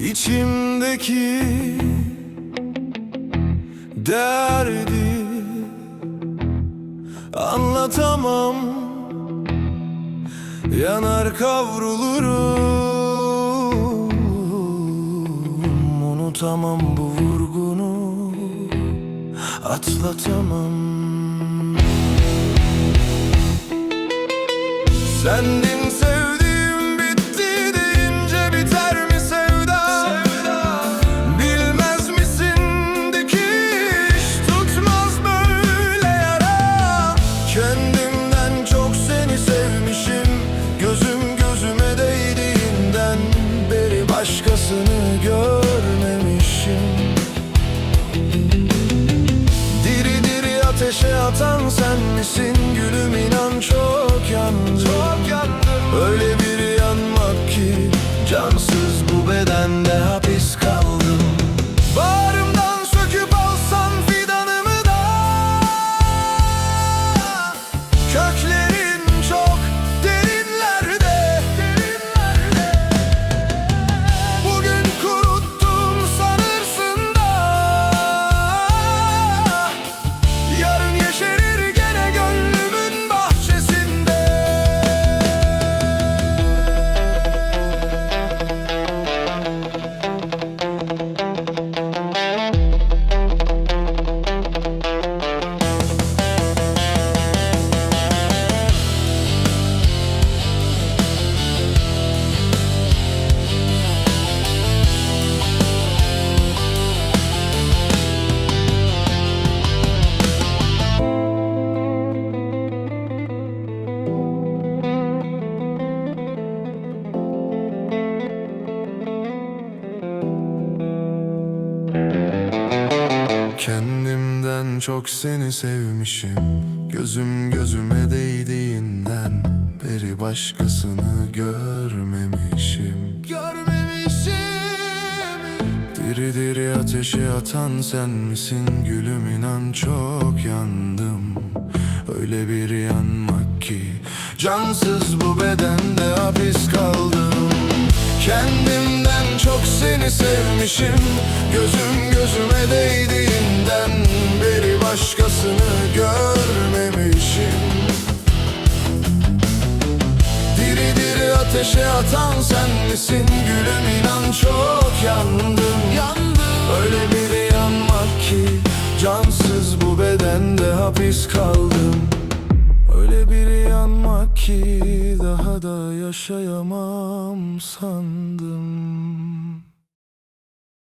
İçimdeki derdi anlatamam. Yanar kavrulurum. Unutamam bu vurgunu. Atlatamam. Sendin sevdiğim ateşe atan sen misin? Gülüm inan çok yandım Çok yandım Öyle bir yanmak ki cansız Kendimden çok seni sevmişim. Gözüm gözüme değdiğinden Beri başkasını görmemişim. Görmemişim. Diri diri ateşe atan sen misin? Gülüm inan çok yandım. Öyle bir yanmak ki Cansız bu bedende hapis kaldım. Kendimden çok seni sevmişim. Gözüm gözüme değdiğinden beri başkasını görmemişim. Diri diri ateşe atan sen misin Gülüm inan çok yandım. Öyle bir yanmak ki Cansız bu bedende hapis kaldım. Öyle bir yanmak ki Daha da yaşayamam sandım